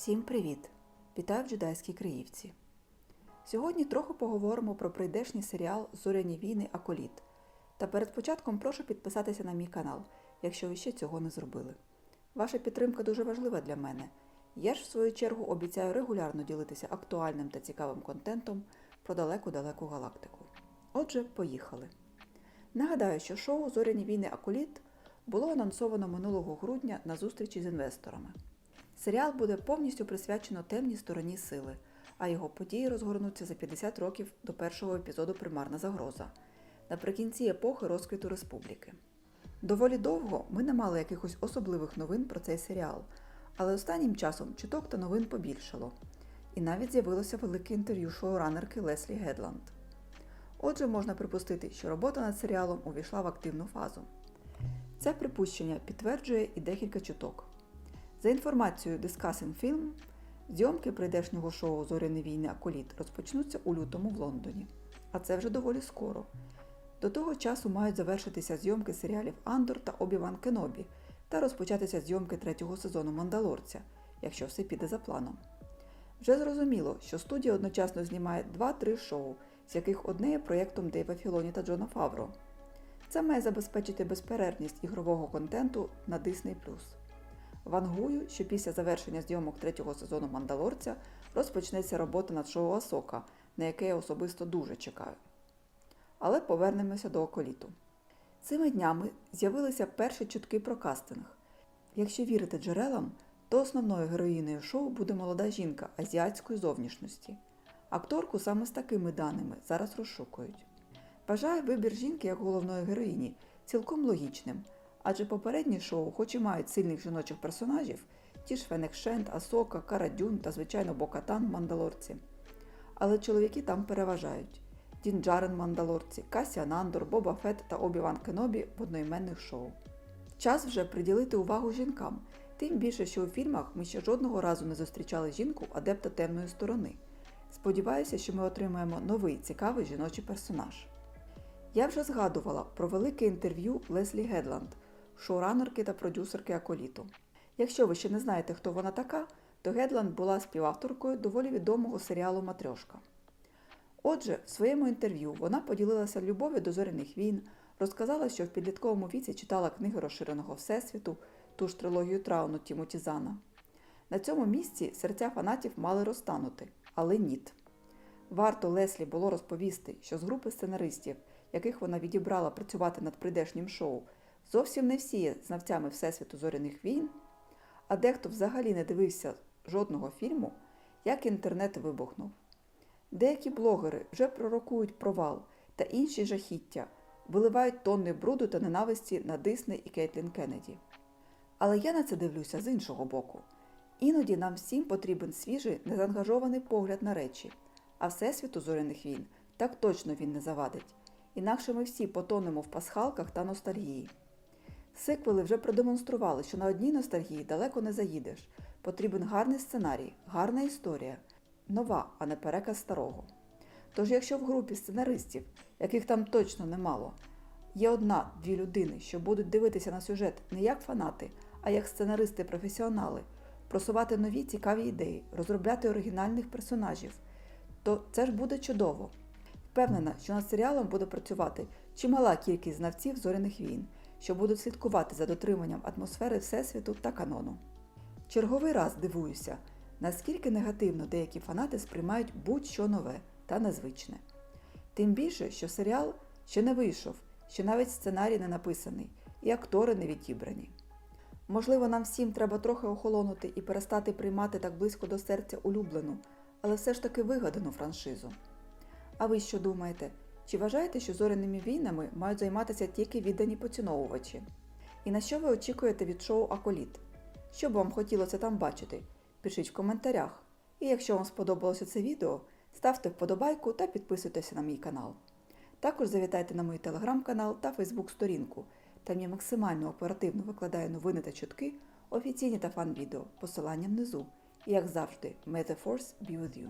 Всім привіт! Вітаю в Джедайській Криївці. Сьогодні трохи поговоримо про прийдешній серіал Зоряні війни Аколіт. Та перед початком прошу підписатися на мій канал, якщо ви ще цього не зробили. Ваша підтримка дуже важлива для мене. Я ж, в свою чергу, обіцяю регулярно ділитися актуальним та цікавим контентом про далеку-далеку галактику. Отже, поїхали. Нагадаю, що шоу Зоряні війни Аколіт було анонсовано минулого грудня на зустрічі з інвесторами. Серіал буде повністю присвячено темній стороні сили, а його події розгорнуться за 50 років до першого епізоду Примарна загроза наприкінці епохи розквіту республіки. Доволі довго ми не мали якихось особливих новин про цей серіал, але останнім часом чуток та новин побільшало, і навіть з'явилося велике інтерв'ю шоуранерки Леслі Гедланд. Отже, можна припустити, що робота над серіалом увійшла в активну фазу. Це припущення підтверджує і декілька чуток. За інформацією Discussing Film, зйомки прийдешнього шоу Зоряні війни Аколіт розпочнуться у лютому в Лондоні, а це вже доволі скоро. До того часу мають завершитися зйомки серіалів Андор та Обі-Ван Кенобі та розпочатися зйомки третього сезону Мандалорця, якщо все піде за планом. Вже зрозуміло, що студія одночасно знімає 2-3 шоу, з яких одне є проєктом Дейва Філоні та Джона Фавро. Це має забезпечити безперервність ігрового контенту на Disney+. Вангую, що після завершення зйомок третього сезону Мандалорця розпочнеться робота над шоу Асока, на яке я особисто дуже чекаю. Але повернемося до околіту. Цими днями з'явилися перші чутки про кастинг. Якщо вірити джерелам, то основною героїнею шоу буде молода жінка азіатської зовнішності. Акторку саме з такими даними зараз розшукують. Вважаю вибір жінки як головної героїні цілком логічним, адже попередні шоу, хоч і мають сильних жіночих персонажів, ті ж Фенекшент, Асока, Карадюн та, звичайно, Бокатан Мандалорці. Але чоловіки там переважають. Дін Джарен Мандалорці, Касіан Андор, Боба Фет та Обі-Ван Кенобі в одноіменних шоу. Час вже приділити увагу жінкам, тим більше, що у фільмах ми ще жодного разу не зустрічали жінку адепта темної сторони. Сподіваюся, що ми отримаємо новий цікавий жіночий персонаж. Я вже згадувала про велике інтерв'ю Леслі Гедланд, шоуранерки та продюсерки Аколіту. Якщо ви ще не знаєте, хто вона така, то Гедланд була співавторкою доволі відомого серіалу Матрьошка. Отже, в своєму інтерв'ю вона поділилася любов'ю до зоряних війн, розказала, що в підлітковому віці читала книги розширеного Всесвіту, ту ж трилогію Трауну Тімоті Зана. На цьому місці серця фанатів мали розтанути, але ніт. Варто Леслі було розповісти, що з групи сценаристів, яких вона відібрала працювати над прийдешнім шоу, зовсім не всі є знавцями Всесвіту зоряних війн, а дехто взагалі не дивився жодного фільму, як інтернет вибухнув. Деякі блогери вже пророкують провал та інші жахіття, виливають тонни бруду та ненависті на Дисней і Кейтлін Кеннеді. Але я на це дивлюся з іншого боку. Іноді нам всім потрібен свіжий, незаангажований погляд на речі, а Всесвіту зоряних війн так точно він не завадить, інакше ми всі потонемо в пасхалках та ностальгії. Сиквели вже продемонстрували, що на одній ностальгії далеко не заїдеш. Потрібен гарний сценарій, гарна історія, нова, а не переказ старого. Тож, якщо в групі сценаристів, яких там точно немало, є одна-дві людини, що будуть дивитися на сюжет не як фанати, а як сценаристи-професіонали, просувати нові цікаві ідеї, розробляти оригінальних персонажів, то це ж буде чудово. Впевнена, що над серіалом буде працювати чимала кількість знавців зоряних війн, що будуть слідкувати за дотриманням атмосфери Всесвіту та канону. Черговий раз дивуюся, наскільки негативно деякі фанати сприймають будь-що нове та незвичне. Тим більше, що серіал ще не вийшов, що навіть сценарій не написаний, і актори не відібрані. Можливо, нам всім треба трохи охолонути і перестати приймати так близько до серця улюблену, але все ж таки вигадану франшизу. А ви що думаєте? Чи вважаєте, що зоряними війнами мають займатися тільки віддані поціновувачі? І на що ви очікуєте від шоу Аколіт? Що б вам хотілося там бачити? Пишіть в коментарях. І якщо вам сподобалося це відео, ставте вподобайку та підписуйтеся на мій канал. Також завітайте на мій телеграм-канал та фейсбук-сторінку. Там я максимально оперативно викладаю новини та чутки, офіційні та фан-відео, посилання внизу. І як завжди, may the force be with you.